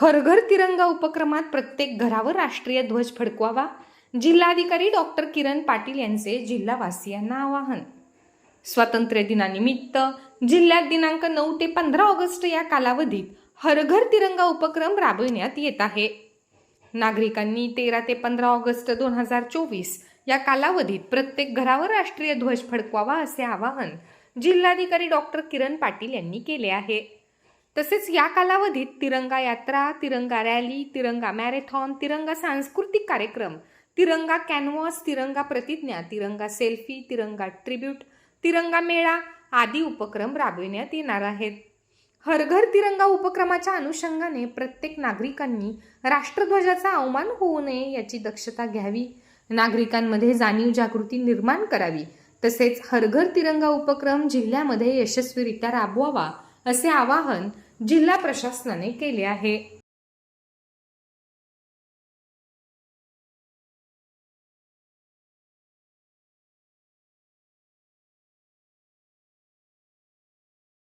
हरघर तिरंगा उपक्रमात प्रत्येक घरावर राष्ट्रीय ध्वज फडकवावा जिल्हाधिकारी डॉक्टर किरण पाटील यांचे जिल्हावासियांना आवाहन. स्वातंत्र्य दिनानिमित्त जिल्ह्यात दिनांक नऊ ते पंधरा ऑगस्ट या कालावधीत हरघर तिरंगा उपक्रम राबविण्यात येत आहे. नागरिकांनी तेरा ते पंधरा ऑगस्ट दोन हजार चोवीस या कालावधीत प्रत्येक घरावर राष्ट्रीय ध्वज फडकवावा असे आवाहन जिल्हाधिकारी डॉक्टर किरण पाटील यांनी केले आहे. तसेच या कालावधीत तिरंगा यात्रा तिरंगा रॅली तिरंगा मॅरेथॉन तिरंगा सांस्कृतिक कार्यक्रम तिरंगा कॅनव्हास तिरंगा प्रतिज्ञा तिरंगा सेल्फी तिरंगा ट्रिब्यूट तिरंगा मेळा आदी उपक्रम राबविण्यात येणार आहेत. हरघर तिरंगा उपक्रमाच्या अनुषंगाने प्रत्येक नागरिकांनी राष्ट्रध्वजाचा अवमान होऊ नये याची दक्षता घ्यावी. नागरिकांमध्ये जाणीव जागृती निर्माण करावी. तसेच हरघर तिरंगा उपक्रम जिल्ह्यामध्ये यशस्वीरित्या राबवावा. असे आवाहन जिल्हा प्रशासनाने केले आहे.